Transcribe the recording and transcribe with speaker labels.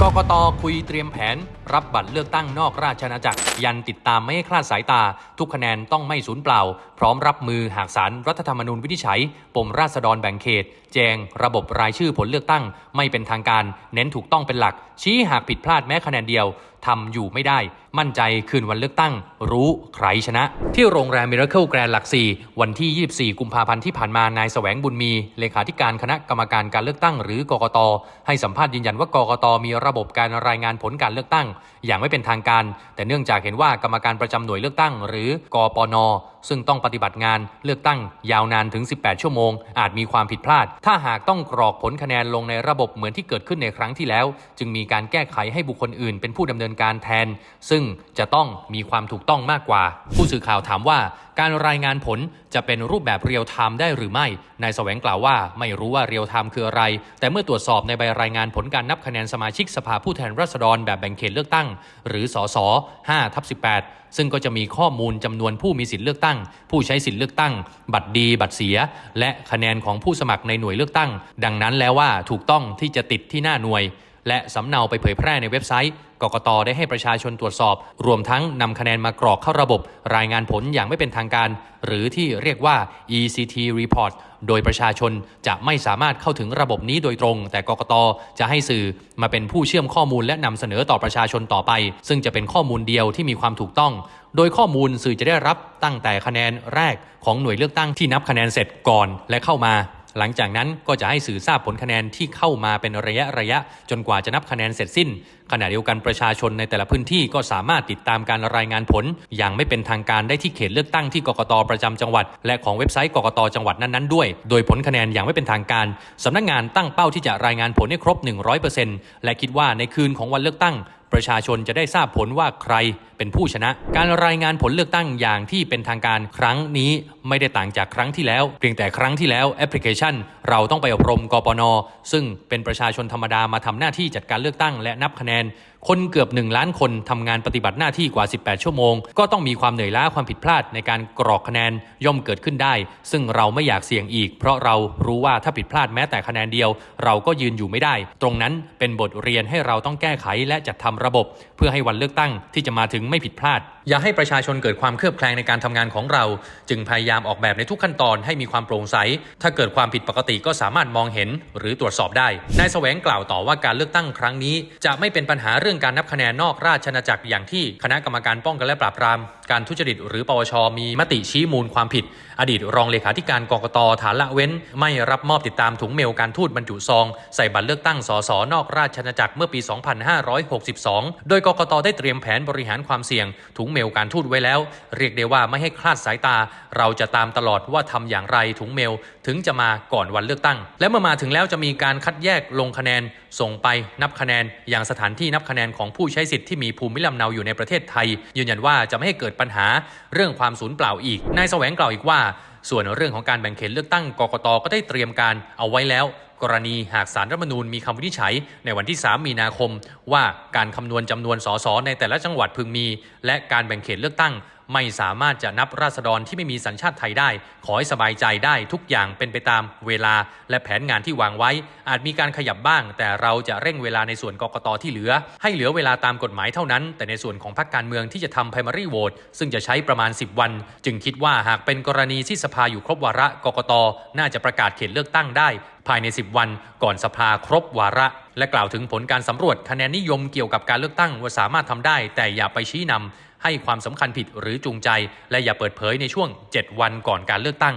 Speaker 1: กกตคุยเตรียมแผน รับบัตรเลือกตั้งนอกราชอาณาจักร ยันติดตามไม่ให้คลาดสายตา ทุกคะแนนต้องไม่สูญเปล่า พร้อมรับมือหากสารรัฐธรรมนูญวินิจฉัย ปมราษฎรแบ่งเขต แจง ระบบรายชื่อผลเลือกตั้ง ไม่เป็นทางการ เน้นถูกต้องเป็นหลัก ชี้หากผิดพลาดแม้คะแนนเดียวทำอยู่ไม่ได้ มั่นใจคืนวันเลือกตั้ง รู้ใครชนะ ที่โรงแรมมิราเคิลแกรนหลักสี่วันที่ 24 กุมภาพันธ์ที่ผ่านมานายแสวงบุญมี เลขาธิการคณะกรรมการการเลือกตั้ง หรือกกต ให้สัมภาษณ์ยืนยันว่ากกตมีระบบการรายงานผลการเลือกตั้งอย่างไม่เป็นทางการ แต่เนื่องจากเห็นว่ากรรมการประจำหน่วยเลือกตั้ง หรือกปนซึ่งต้องปฏิบัติงานเลือกตั้งยาวนานถึง 18 ชั่วโมง อาจมีความผิดพลาด ถ้าหากต้องกรอกผลคะแนนลงในระบบเหมือนที่เกิดขึ้นในครั้งที่แล้ว จึงมีการแก้ไขให้บุคคลอื่น เป็นผู้ดำเนินการแทน ซึ่งจะต้องมีความถูกต้องมากกว่า ผู้สื่อข่าวถามว่าการรายงานผลจะเป็นรูปแบบเรียลไทม์ได้หรือไม่ นายแสวงกล่าวว่าไม่รู้ว่าเรียลไทม์คืออะไร แต่เมื่อตรวจสอบในใบรายงานผลการนับคะแนนสมาชิกสภาผู้แทนราษฎรแบบแบ่งเขตเลือกตั้ง หรือสส5ทับ18 ซึ่งก็จะมีข้อมูลจำนวนผู้มีสิทธิเลือกตั้งผู้ใช้สิทธิเลือกตั้ง บัตรดี บัตรเสีย และคะแนนของผู้สมัครในหน่วยเลือกตั้ง ดังนั้นแล้วว่าถูกต้องที่จะติดที่หน้าหน่วย และสำเนาไปเผยแพร่ในเว็บไซต์ กกตได้ให้ประชาชนตรวจสอบ รวมทั้งนำคะแนนมากรอกเข้าระบบ รายงานผลอย่างไม่เป็นทางการ หรือที่เรียกว่า ECT report โดยประชาชนจะไม่สามารถเข้าถึงระบบนี้โดยตรง แต่กกตจะให้สื่อมาเป็นผู้เชื่อมข้อมูลและนำเสนอต่อประชาชนต่อไป ซึ่งจะเป็นข้อมูลเดียวที่มีความถูกต้อง โดยข้อมูลสื่อจะได้รับตั้งแต่คะแนนแรกของหน่วยเลือกตั้งที่นับคะแนนเสร็จก่อนและเข้ามา หลังจากนั้นก็จะให้สื่อทราบผลคะแนนที่เข้ามาเป็นระยะระยะ จนกว่าจะนับคะแนนเสร็จสิ้น ขณะเดียวกันประชาชนในแต่ละพื้นที่ก็สามารถติดตามการรายงานผล อย่างไม่เป็นทางการได้ที่เขตเลือกตั้งที่กกตประจำจังหวัด และของเว็บไซต์กกตจังหวัดนั้นๆด้วย โดยผลคะแนนอย่างไม่เป็นทางการสำนักงานตั้งเป้าที่จะรายงานผลให้ครบ 100%และคิดว่าในคืนของวันเลือกตั้ง ประชาชนจะได้ทราบผลว่าใครเป็นผู้ชนะ การรายงานผลเลือกตั้งอย่างที่เป็นทางการครั้งนี้ไม่ได้ต่างจากครั้งที่แล้ว เพียงแต่ครั้งที่แล้วแอปพลิเคชัน เราต้องไปอบรมกปน ซึ่งเป็นประชาชนธรรมดามาทำหน้าที่จัดการเลือกตั้งและนับคะแนนคนเกือบ 1 ล้านคนทำงานปฏิบัติหน้าที่กว่า 18 ชั่วโมง ก็ต้องมีความเหนื่อยล้าความผิดพลาดในการกรอกคะแนนย่อมเกิดขึ้นได้ ซึ่งเราไม่อยากเสี่ยงอีก เพราะเรารู้ว่าถ้าผิดพลาดแม้แต่คะแนนเดียว เราก็ยืนอยู่ไม่ได้ ตรงนั้นเป็นบทเรียนให้เราต้องแก้ไขและจัดทำระบบ เพื่อให้วันเลือกตั้งที่จะมาถึงไม่ผิดพลาดอย่าให้ประชาชนเกิดความเคลือบแคลงในการทำงานของเรา จึงพยายามออกแบบในทุกขั้นตอนให้มีความโปร่งใส ถ้าเกิดความผิดปกติก็สามารถมองเห็นหรือตรวจสอบได้ นายแสวงกล่าวต่อว่าการเลือกตั้งครั้งนี้ จะไม่เป็นปัญหาเรื่องการนับคะแนนนอกราชอาณาจักรอย่างที่คณะกรรมการป้องกันและปราบปรามการทุจริตหรือปวช มีมติชี้มูลความผิด อดีตรองเลขาธิการกรกตฐานละเว้น ไม่รับมอบติดตามถุงเมลการทูตบรรจุซอง ใส่บัตรเลือกตั้งสสนอกราชอาณาจักรเมื่อปี 2562 โดยกรกตได้เตรียมแผนบริหารความเสี่ยงถุงเมลการทูตไว้แล้ว เรียกได้ว่าไม่ให้คลาดสายตา เราจะตามตลอดว่าทำอย่างไรถุงเมลถึงจะมาก่อนวันเลือกตั้ง และเมื่อมาถึงแล้วจะมีการคัดแยกลงคะแนน ส่งไปนับคะแนน อย่างสถานที่นับคะแนนของผู้ใช้สิทธิ์ที่มีภูมิลำเนาอยู่ในประเทศไทย ยืนยันว่าจะไม่ให้เกิดปัญหาเรื่องความสูญเปล่าอีกนายแสวงกล่าวอีกว่า ส่วนเรื่องของการแบ่งเขตเลือกตั้งกกตก็ได้เตรียมการเอาไว้แล้ว กรณีหากสารรัฐมนูญมีคำวินิจฉัย ในวันที่ 3 มีนาคม ว่าการคำนวณจำนวนสสในแต่ละจังหวัดพึงมี และการแบ่งเขตเลือกตั้ง ไม่สามารถจะนับราษฎรที่ไม่มีสัญชาติไทยได้ ขอให้สบายใจได้ทุกอย่างเป็นไปตามเวลา และแผนงานที่วางไว้ อาจมีการขยับบ้าง แต่เราจะเร่งเวลาในส่วนกกตที่เหลือ ให้เหลือเวลาตามกฎหมายเท่านั้น แต่ในส่วนของพรรคการเมืองที่จะทำ primary vote ซึ่งจะใช้ประมาณ 10 วัน จึงคิดว่าหากเป็นกรณีที่สภาอยู่ครบวาระกกตน่าจะประกาศเขตเลือกตั้งได้ ภายใน 10 วันก่อนสภาครบวาระ และกล่าวถึงผลการสำรวจคะแนนนิยมเกี่ยวกับการเลือกตั้งว่าสามารถทำได้ แต่อย่าไปชี้นำให้ความสำคัญผิดหรือจูงใจ และอย่าเปิดเผยในช่วง 7 วันก่อนการเลือกตั้ง